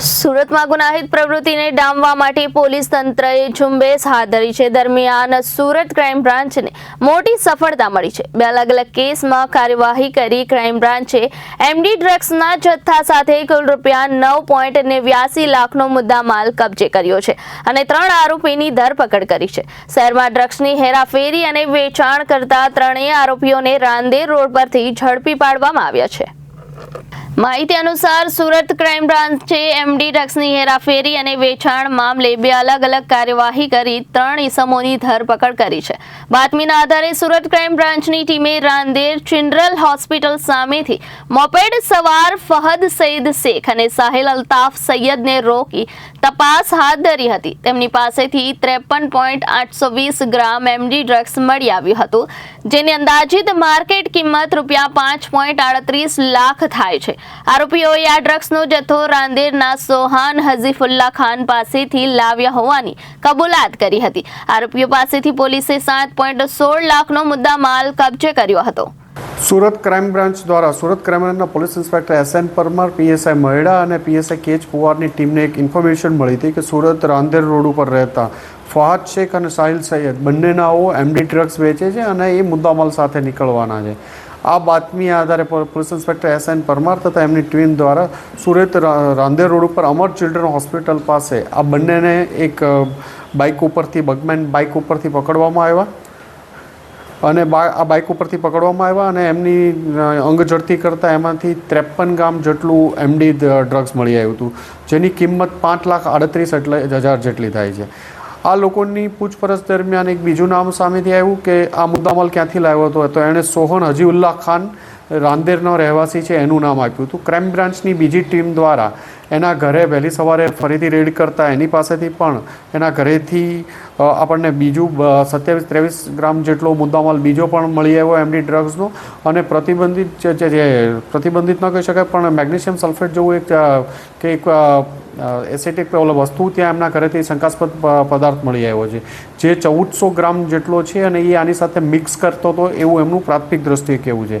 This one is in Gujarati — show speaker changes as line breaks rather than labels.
સુરતમાં ગુનાહિત પ્રવૃત્તિને ડામવા માટે પોલીસ તંત્રએ ઝુંબેશ હાથ ધરી છે. દરમિયાન સુરત ક્રાઇમ બ્રાન્ચને મોટી સફળતા મળી છે. બે અલગ અલગ કેસમાં કાર્યવાહી કરી ક્રાઇમ બ્રાન્ચે એમડી ડ્રગ્સના જથ્થા સાથે કુલ રૂપિયા નવ પોઈન્ટ નેવ્યાસી લાખનો મુદ્દામાલ કબજે કર્યો છે અને ત્રણ આરોપીની ધરપકડ કરી છે. શહેરમાં ડ્રગ્સની હેરાફેરી અને વેચાણ કરતા ત્રણેય આરોપીઓને રાંદેર રોડ પરથી ઝડપી પાડવામાં આવ્યા છે. માહિતી અનુસાર સુરત ક્રાઇમ બ્રાન્ચે એમડી ડ્રગ્સની હેરાફેરી અને વેચાણ મામલે બે અલગ અલગ કાર્યવાહી કરી ત્રણ ઇસમોની ધરપકડ કરી છે. બાતમીના આધારે સુરત ક્રાઇમ બ્રાન્ચની ટીમે રાંદેર ચિન્ડ્રલ હોસ્પિટલ સામેથી મોપેડ સવાર ફહદ સઈદ શેખ અને સાહેલ અલ્તાફ સૈયદને રોકી તપાસ હાથ ધરી હતી. તેમની પાસેથી ત્રેપન પોઈન્ટ આઠસો વીસ ગ્રામ એમડી ડ્રગ્સ મળી આવ્યું હતું, જેની અંદાજિત માર્કેટ કિંમત રૂપિયા પાંચ પોઈન્ટ આડત્રીસ લાખ થાય છે. આરોપીઓએ આ ડ્રગ્સનો જથ્થો રાંદેરના સોહાન હઝીફુલ્લા ખાન પાસેથી લાવ્યા હોવાની કબૂલાત કરી હતી. આરોપીઓ પાસેથી પોલીસે સાત પોઈન્ટ સોળ લાખનો મુદ્દા માલ કબજે કર્યો હતો.
સુરત ક્રાઇમ બ્રાન્ચ દ્વારા સુરત ક્રાઇમ બ્રાન્ચના police inspector S N Parmar, PSI Maheda અને પીએસઆઈ કેચ પુવારની ટીમને એક ઇન્ફોર્મેશન મળી હતી કે સુરત રાંદેર રોડ ઉપર રહેતા ફહાદ શેખ અને સાહિલ સૈયદ બંનેનાઓ એમડી ડ્રગ્સ વેચે છે અને એ મુદ્દામાલ સાથે નીકળવાના છે. આ બાતમી આધારે police inspector S N Parmar તથા એમની ટીમ દ્વારા સુરત રાંદેર રોડ ઉપર અમર ચિલ્ડ્રન હોસ્પિટલ પાસે આ બંનેને એક બાઇક ઉપરથી બગમેન બાઇક ઉપરથી પકડવામાં આવ્યા અને આ બાઇક ઉપરથી પકડવામાં આવ્યા અને એમની અંગ ઝડતી કરતાં એમાંથી ત્રેપન ગ્રામ જેટલું એમડી ડ્રગ્સ મળી આવ્યું હતું, જેની કિંમત પાંચ લાખ આડત્રીસ એટલે હજાર જેટલી થાય છે. આ લોકોની પૂછપરછ દરમિયાન એક બીજું નામ સામેથી આવ્યું કે આ મુદ્દામાલ ક્યાંથી લાવ્યો હતો તો એણે સોહન હજીઉલ્લાહ ખાન રાંદેરનો રહેવાસી છે, એનું નામ આપ્યું હતું. ક્રાઇમ બ્રાન્ચની બીજી ટીમ દ્વારા એના ઘરે વહેલી સવારે ફરીથી રેડ કરતા એની પાસેથી પણ એના ઘરેથી આપણને બીજું સત્યાવીસ ત્રેવીસ ગ્રામ જેટલો મુદ્દામાલ બીજો પણ મળી આવ્યો એમડી ડ્રગ્સનો અને પ્રતિબંધિત જે પ્રતિબંધિત ન કહી શકાય, પણ મેગ્નેશિયમ સલ્ફેટ જેવું એક કે એક એસેટિક ઓલો વસ્તુ ત્યાં એમના ઘરેથી શંકાસ્પદ પદાર્થ મળી આવ્યો છે. જે ચૌદસો ગ્રામ જેટલો છે અને એ આની સાથે મિક્સ કરતો હતો એવું એમનું પ્રાથમિક દ્રષ્ટિએ કહેવું છે.